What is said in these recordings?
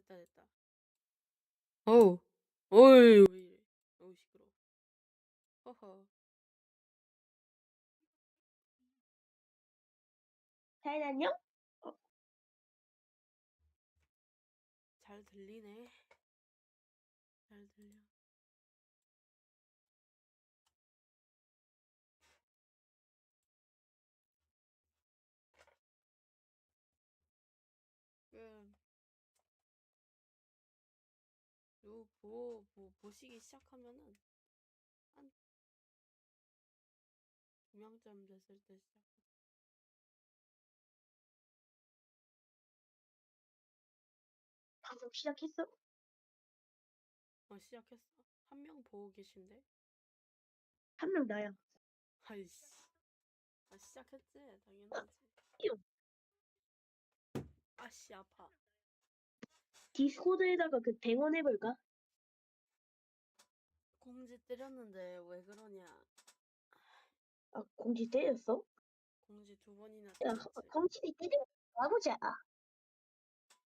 됐다 됐다. 어우, 어이 왜 이래? 너무 시끄러. 허허. 잘 다녀? 잘 들리네. 요, 보, 보, 보시기 시작하면은, 한, 두 명쯤 됐을 때 시작. 방송 시작했어? 어, 시작했어. 한 명 보고 계신데? 한 명 나야. 아이씨. 아, 시작했지? 당연하지. 띠용. 아씨, 아파. 디스코드에다가 그 뱅원 해볼까? 공지 때렸는데 왜 그러냐. 아, 공지 때렸어? 공지 두 번이나 야, 때렸지. 공지 때려 가보자.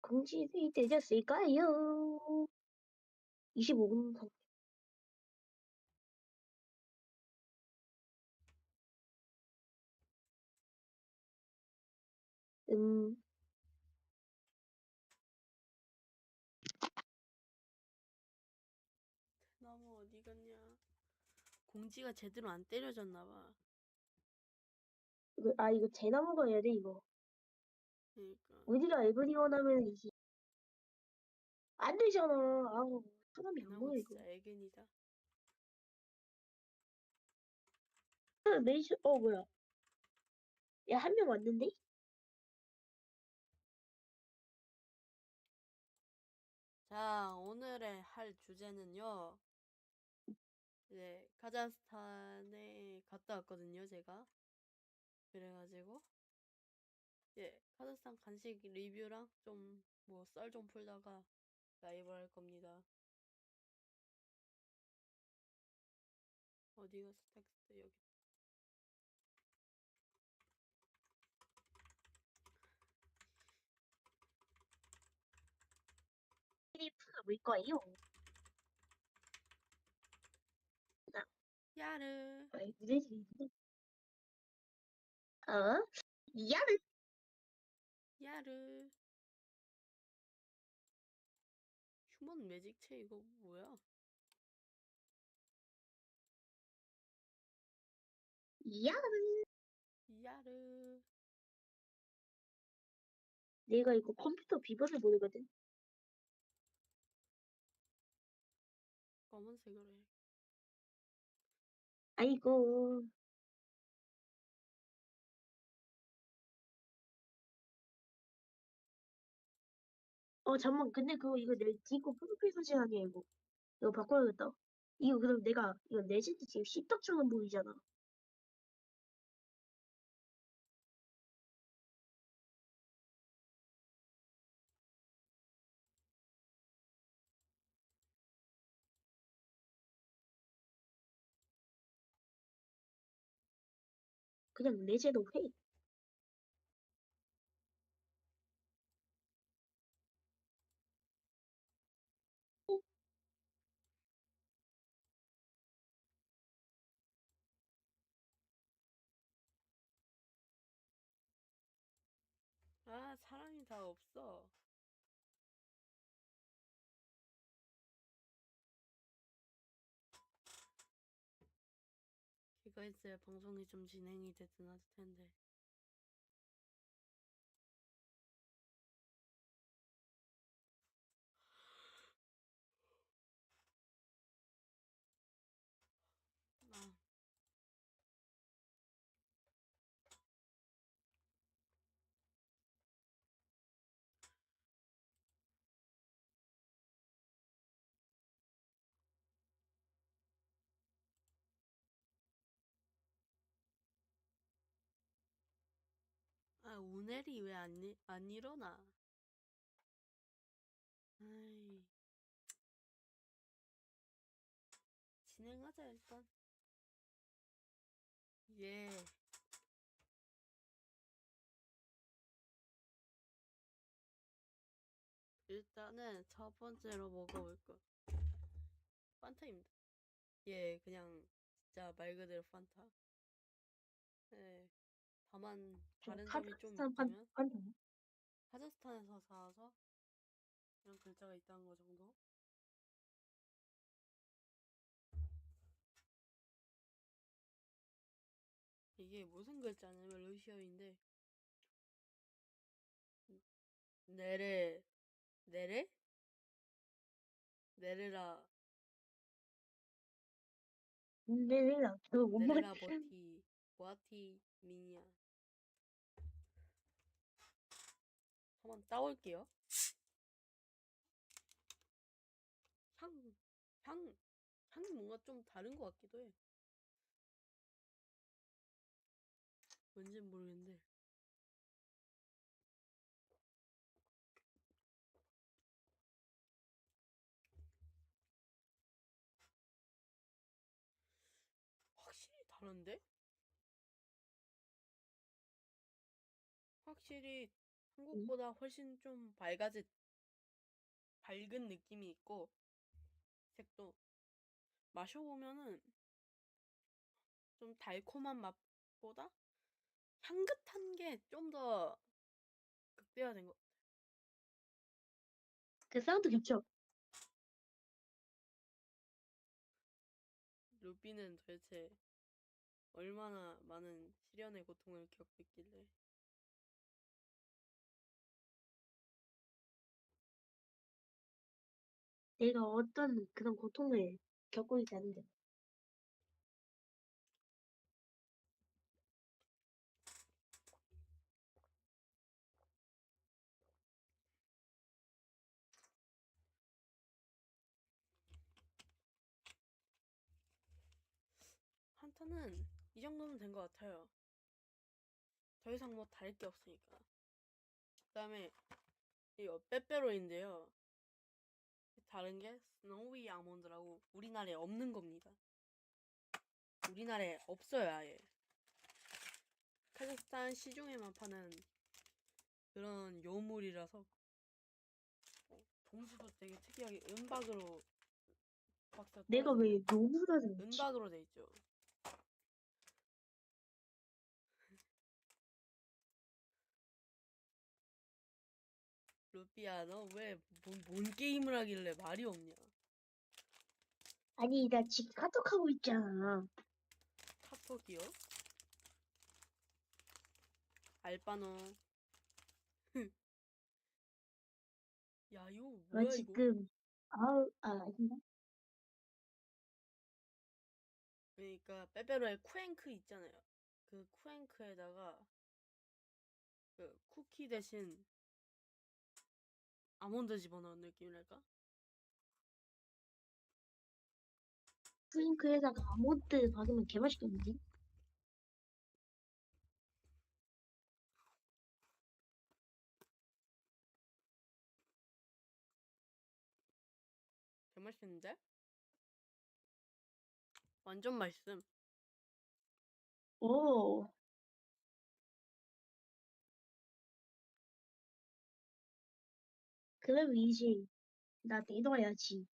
공지 때렸을까요? 25분 전. 음, 갔냐. 공지가 제대로 안 때려졌나 봐. 이거, 아, 이거 대나무가 해야 돼, 이거. 그러니까. 우리가 에브리원 하면 이게 안 되잖아. 아우, 사람이 안 대나무 모여, 이거. 진짜 애견이다. 아, 메이저, 어, 뭐야. 야, 한 명 왔는데? 자, 오늘의 할 주제는요. 이제 카자흐스탄에 갔다 왔거든요, 제가. 그래가지고 예, 카자흐스탄 간식 리뷰랑 좀 뭐 썰 좀 풀다가 라이브 할 겁니다. 어디 갔어 텍스트 여기. 트리프가 뭘까요? 야르. 아이, 무대지. 어? 야르. 야르. 휴먼 매직체 이거 뭐야? 야르. 야르. 내가 이거 컴퓨터 비번을 모르거든. 검은색으로 해. 아이고. 어, 잠만. 근데 그거 이거 내 디코 프로필 사진 아니야, 이거. 이거 바꿔야겠다. 이거 그럼 내가 이거 레전드 지금 10덕처럼 보이잖아. 그냥 레제도 해. 아, 사람이 다 없어. 이거 있어야 방송이 좀 진행이 되든 할 텐데. 아, 오늘이 왜 안, 안 일어나? 아이. 진행하자, 일단. 예. 일단은 첫 번째로 먹어볼 거 판타입니다. 예, 그냥 진짜 말 그대로 판타. 네. 다만 다른 점이 좀 카자흐스탄 판, 있다면. 카자흐스탄에서 사와서 이런 글자가 있다는 거 정도? 이게 무슨 글자냐면 러시아어인데 네레 네레 네레라 네네라. 그 원문 네레라 버티 보아티 미니아 한번 따올게요. 향, 향, 향이 뭔가 좀 다른 것 같기도 해. 뭔진 모르겠는데. 확실히 다른데? 확실히 한국보다 훨씬 좀 밝아지, 밝은 느낌이 있고, 색도. 마셔보면은 좀 달콤한 맛보다 향긋한 게 좀 더 극대화된 것. 그 사운드 겹쳐. 루비는 도대체 얼마나 많은 시련의 고통을 겪고 있길래. 내가 어떤 그런 고통을 겪고 있다는데. 한타는 이 정도면 된 것 같아요. 더 이상 뭐 다를 게 없으니까. 그 다음에 이거 빼빼로인데요. 다른 게 스노위 아몬드라고 우리나라에 없는 겁니다. 우리나라에 없어요 아예. 카자흐스탄 시중에만 파는 그런 요물이라서 어, 봉지도 되게 특이하게 은박으로 박사 내가 왜 거지? 은박으로 돼 있죠. 루피야, 너 왜 뭔 게임을 하길래 말이 없냐? 아니, 나 지금 카톡하고 있잖아. 카톡이요? 알바노. 야, 이거 나 뭐야 이거? 지금, 아우, 아, 아닌가? 그러니까 빼빼로에 쿠앤크 있잖아요. 그 쿠앤크에다가 그 쿠키 대신 아몬드 집어넣은 느낌이랄까? 프링크에다가 아몬드 박으면 개맛있겠는데? 개맛있는데? 완전 맛있음. 오. 그럼 이제 나 내놔야지.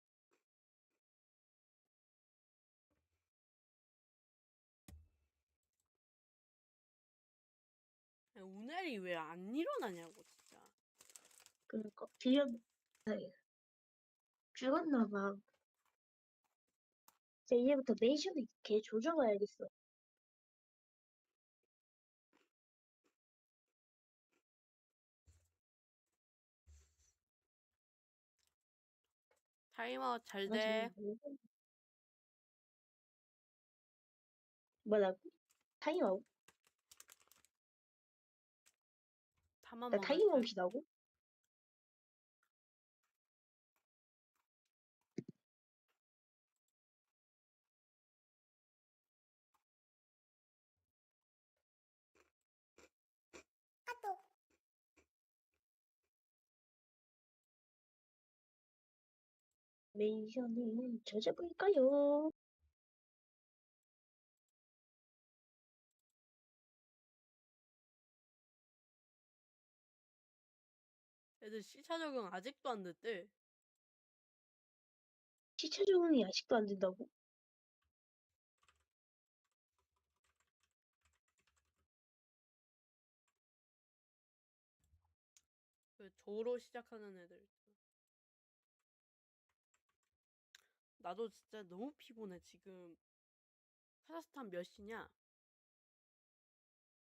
야, 우넬이 왜 안 일어나냐고 진짜. 그러니까 네. 죽었나 봐. 이제 이제부터 메이션을 걔 조져가야겠어. 타이머 잘나 돼. 지금 뭐- 뭐라 타임아웃? 타만 나 먹을 때. 타임아웃이라고? 메이션을 저져볼까요? 애들 시차 적응 아직도 안 됐대. 시차 적응이 아직도 안 된다고? 그 조로 시작하는 애들. 있잖아. 나도 진짜 너무 피곤해 지금. 카자흐스탄 몇 시냐?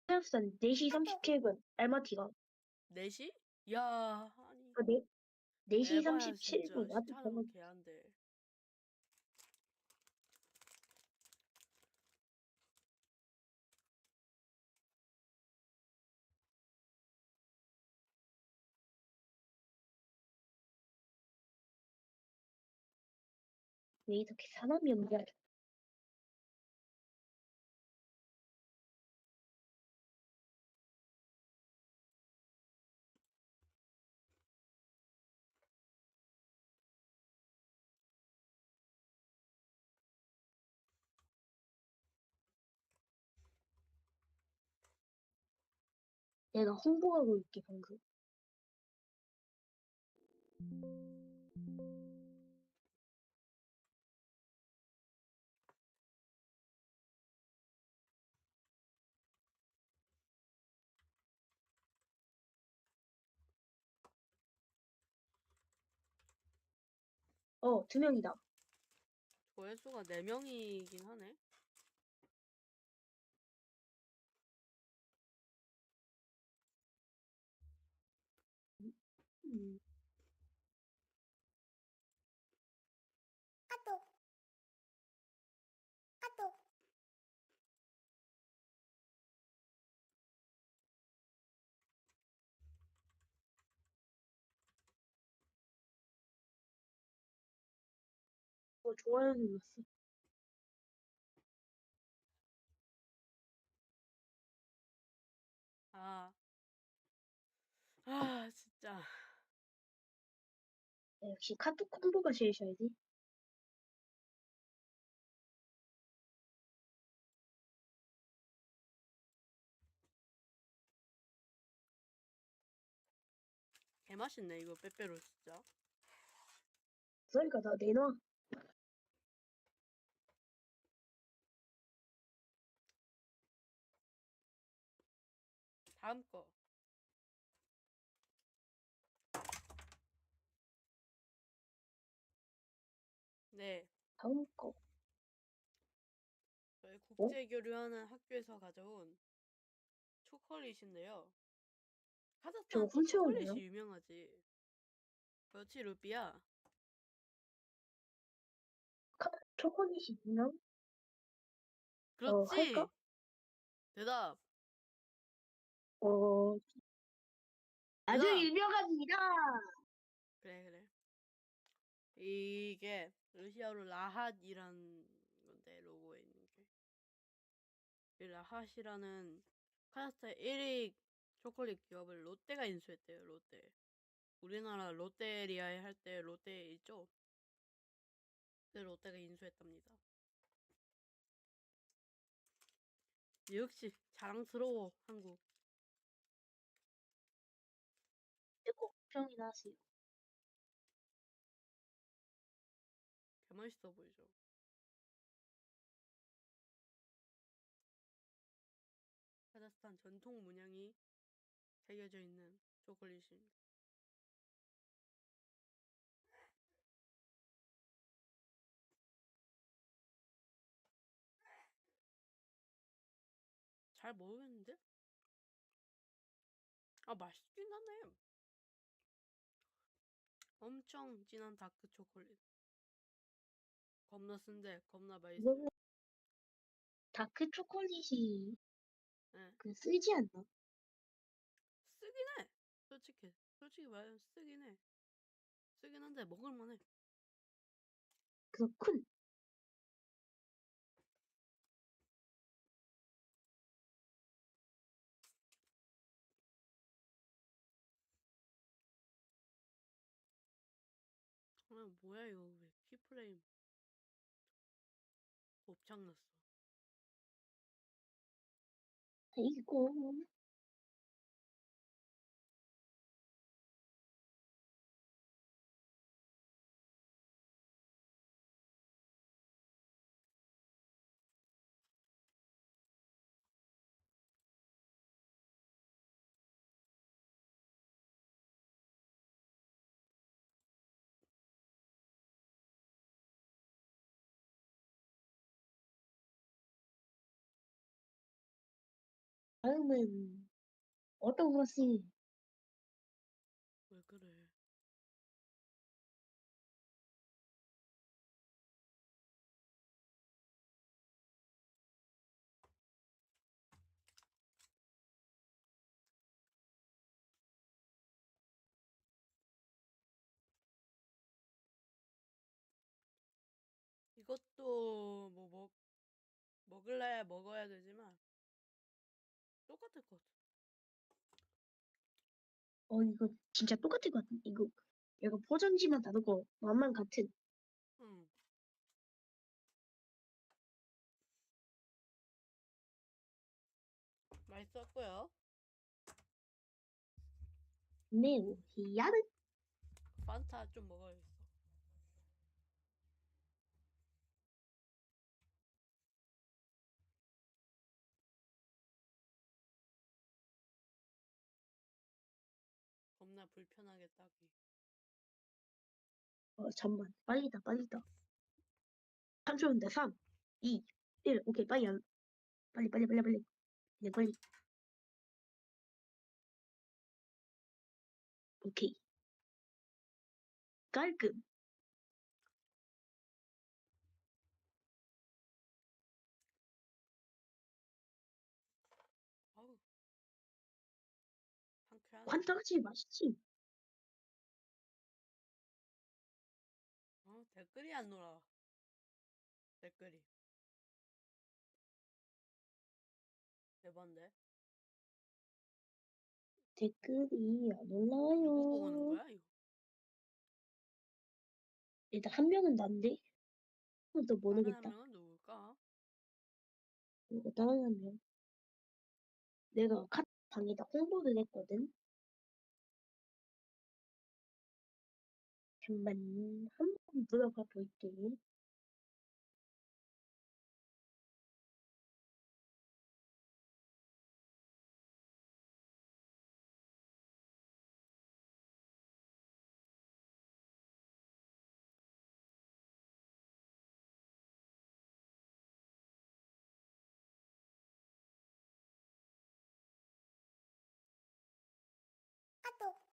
카자흐스탄 4시 37분 알마티가 4시? 야, 아니. 아, 네, 4시 에바야 37분 진짜 나도 시차 방금 적응 개안돼. 왜 이렇게 사람이 없냐 내가 홍보하고 있게 방금 어 두 명이다 조회수가 4명이긴 하네. 좋아요 눌렀어 아. 아, 진짜. 야, 역시 카톡 콤보가 제일 셔야지 개맛있네, 이거 빼빼로 진짜. 그러니까 나 내놔 다음 거. 네. 다음 거 저희 국제 교류하는 학교에서 가져온 초콜릿인데요. 저거 카자흐스탄 또 훔쳐오네요. 초콜릿이 유명하지. 그렇지, 루비야. 초콜릿이 유명? 그렇지. 할까? 대답. 어 아주 대답. 유명합니다 그래, 그래. 이게 러시아어로 라핫이란 건데 로고에 있는 게. 이 라핫이라는 카자흐스탄 1위 초콜릿 기업을 롯데가 인수했대요. 롯데. 우리나라 롯데리아에 할 때 롯데 있죠? 그 롯데가 인수했답니다. 역시 자랑스러워 한국. 걱정이나 하세요 개맛있어 보이죠? 카자흐스탄 전통 문양이 새겨져 있는 초콜릿입니다. 잘 모르겠는데? 아 맛있긴 하네. 엄청 진한 다크 초콜릿. 겁나 쓴데 겁나 맛있어. 다크 초콜릿이 예. 그 쓰지 않나? 쓰긴 해. 솔직히 솔직히 말하면 쓰긴 해. 쓰긴 한데 먹을만해. 그렇군 아 뭐야 이거 왜 키프레임 곱창 났어. 이거 다음은 어떤 것이 왜 그래? 이것도 뭐 먹, 먹을래 먹어야 되지만 똑같을 것 같아. 어 이거 진짜 똑같을 것 같은 이거 이거 포장지만 다르고 맛만 같은 음. 맛있었고요. 매우 희한한 판타 좀 먹어야 어 잠만. 빨리다 빨리다. 3초인데 3 2 1 오케이 빨리 안 빨리 빨리 빨리 빨리. 그냥 빨리. 오케이. 깔끔. 상쾌하네. 환타같이 맛있지 댓글이 안 놀아. 댓글이. 대반데? 댓글이 안 누구 보고 오는 올라와요 거야, 이거? 일단 한 명은 난데 또 다른 한 모르겠다 명은 누굴까? 이거 다른 한 명 내가 카 방에다 홍보를 했거든 잠만 한번 들어가 볼게. 아,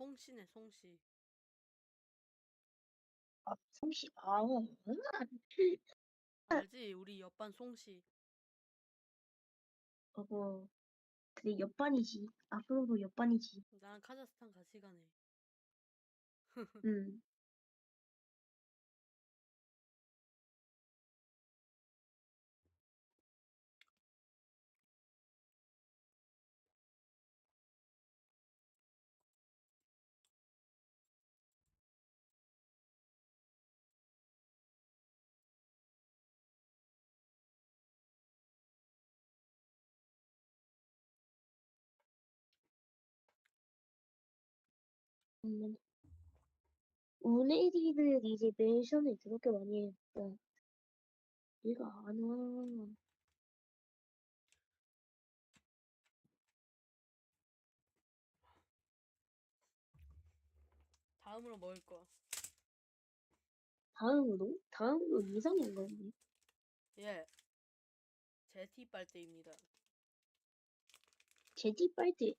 송씨네, 송씨. 아 삼시 아 알지? 우리 옆반 송씨. 어거 그래 옆반이지 앞으로도 옆반이지 나랑 카자흐스탄 같이 가네. 음 음, 오네리를 이제 멘션을 그렇게 많이 했다. 얘가 안 와. 다음으로 먹을 거야. 다음으로? 다음으로 이상한 거네. 예. 제티 빨대입니다. 제티 빨대.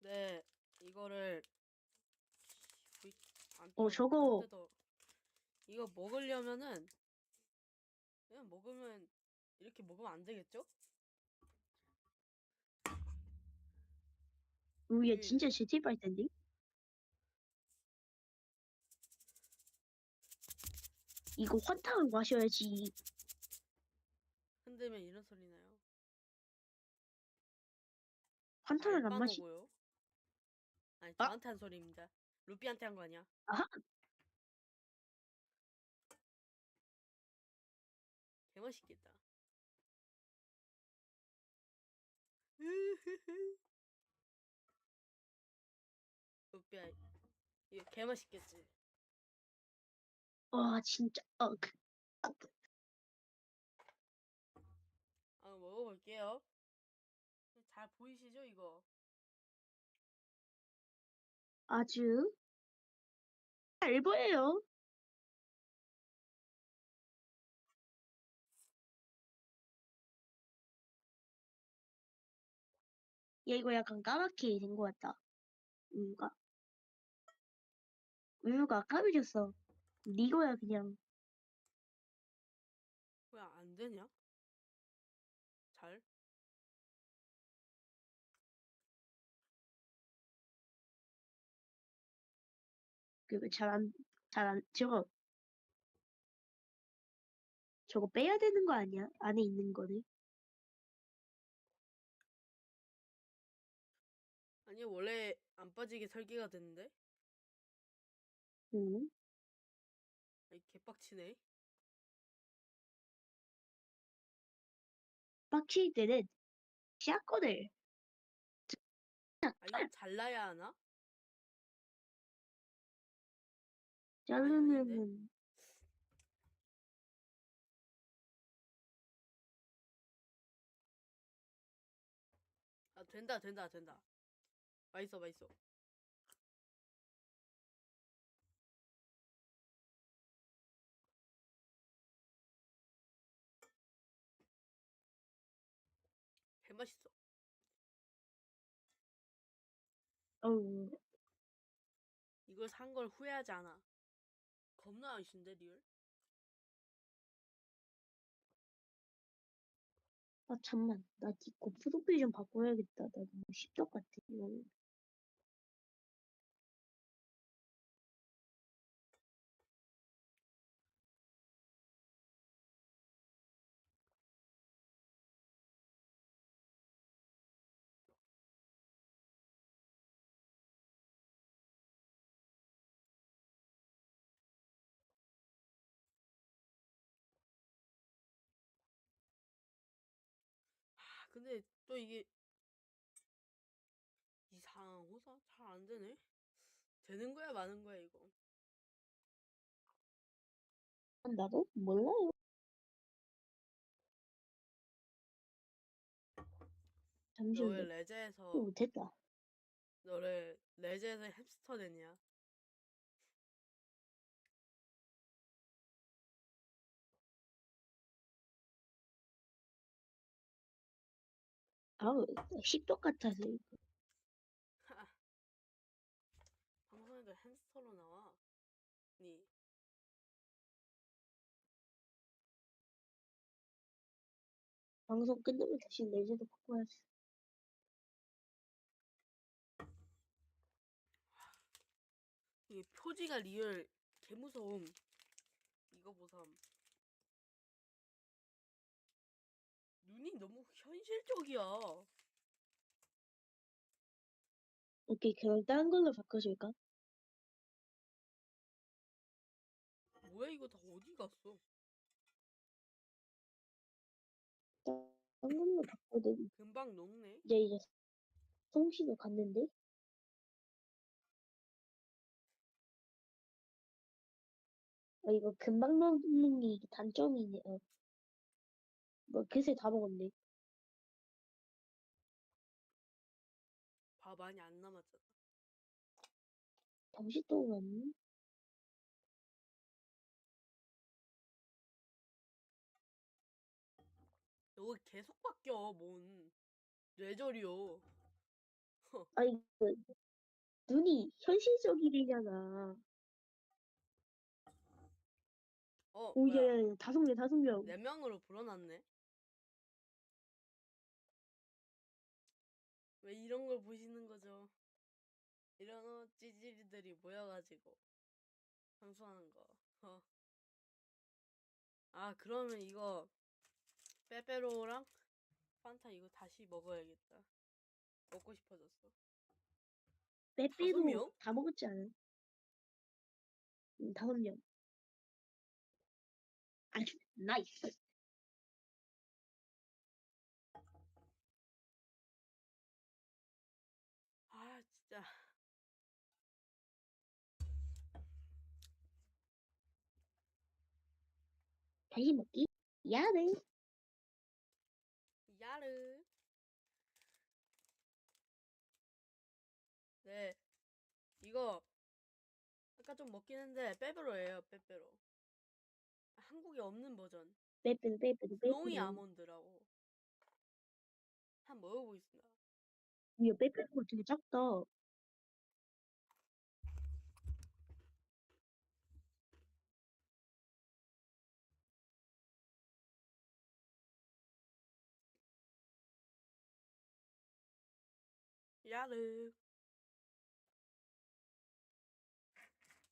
네, 이거를 휘- 안 어, 저거-. 이거 먹으려면은 그냥 먹으면 이렇게 먹으면 안 되겠죠? 우야 음. 진짜 제티 빨대인데? 이거 환타를 마셔야지. 흔들면 이런 소리 나요. 환타를 안 마시. 알바노고요. 아니 아? 저한테 한 소리입니다. 루피한테 한 거 아니야? 아하. 개맛있겠다. 루피야 이거 개맛있겠지? 와 진짜. 어, 그, 한번 먹어볼게요. 잘 보이시죠 이거? 아주 아, 알보예요. 얘 이거 약간 까맣게 된 것 같다. 우유가. 우유가 까매졌어. 니거야 그냥. 왜 안 되냐? 그잘안 잘안 저거 저거 빼야 되는 거 아니야? 안에 있는 거를. 아니 원래 안 빠지게 설계가 됐는데? 응. 아니 개빡치네. 빡칠 때는 샷건을 아 이거 잘라야 하나? 자르면은 아 된다 된다 된다. 맛있어 맛있어. 개맛있어. 어우 이걸 산 걸 후회하지 않아. 겁나 맛있는데 리얼? 아 잠만 나 디코 프로필 좀 바꿔야겠다. 나 너무 십덕 같아 이거 근데 또 이게 이상 호사 잘안 되네. 되는 거야 마는 거야 이거. 나도 몰라요. 너왜 잠시만요. 레제에서 또 못했다. 너를 레제에서 햄스터 됐냐? 아우 십덕 같아서 이거. 방송에도 햄스터로 나와. 니 방송 끝나면 다시 레저도 바꿔야지. 이게 표지가 리얼 개무서움. 이거 보삼. 눈이 너무 현실적이야. 오케이 그럼 다른 걸로 바꿔줄까? 뭐야 이거 다 어디 갔어? 다른 걸로 바꿔도 금방 녹네. 이제 이제 송씨도 갔는데 아 이거 금방 먹는 게 이게 단점이네. 어. 뭐 그새 다 먹었네. 밥 많이 안 남았잖아. 잠시 동안 이거 계속 바뀌어 뭔 뇌절이요. 아 이거 눈이 현실적이잖아. 어오 뭐야? 예 다섯 명 다섯 명. 네 명으로 불어났네. 이런 걸 보시는 거죠? 이런 어 찌질이들이 모여가지고 방송하는 거. 어. 아 그러면 이거 빼빼로랑 판타 이거 다시 먹어야겠다. 먹고 싶어졌어. 빼빼로 명? 다 먹었지 않아? 응, 다섯 명. 아주 나이스. 아 진짜 다시 먹기. 야네. 야르. 네 이거 아까 좀 먹긴 했는데 빼빼로예요 빼빼로. 한국에 없는 버전. 빼빼로 빼빼로 빼빼로. 롱이 아몬드라고. 한번 먹어보겠습니다. 이거 빼빼는 거 되게 작다. 야르.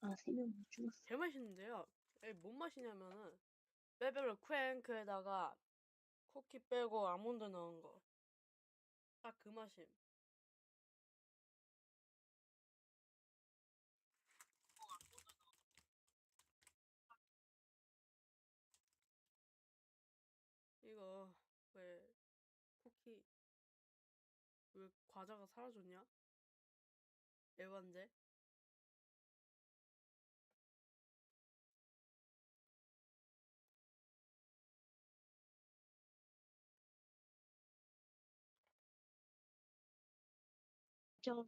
아, 세명못 죽었어. 개 맛있는데요. 이게 뭔 맛이냐면은 빼빼로 크랭크에다가 쿠키 빼고 아몬드 넣은 거. 딱 그 맛임. 이거 왜 쿠키 왜 과자가 사라졌냐? 에반데? 저거.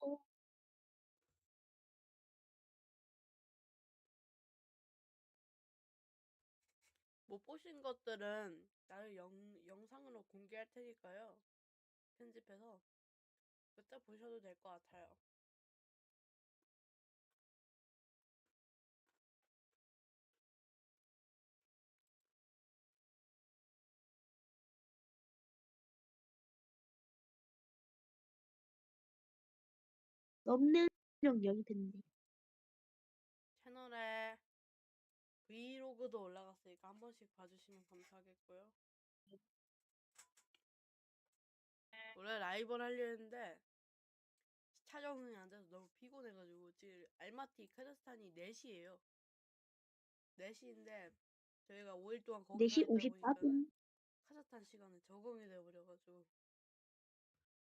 어, 못 보신 것들은 나를 영, 영상으로 공개할 테니까요. 편집해서 그때 보셔도 될 것 같아요. 넘는 명 영입했는데. 채널에 브이로그도 올라갔으니까 한 번씩 봐주시면 감사하겠고요. 원래 라이브를 하려 했는데 시차 적응이 안 돼서 너무 피곤해가지고 지금 알마티 카자흐스탄이 4시예요. 4시인데 저희가 5일 동안 거기 4시 가 있다 보니까 54분. 카자흐스탄 시간에 적응이 돼버려가지고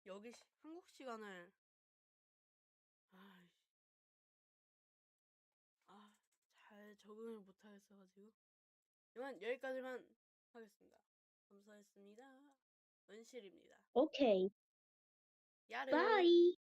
여기 시- 한국 시간을 아이씨 아 잘 적응을 못하겠어가지고 이만 여기까지만 하겠습니다. 감사했습니다. 은실입니다. 오케이. 야르. 바이.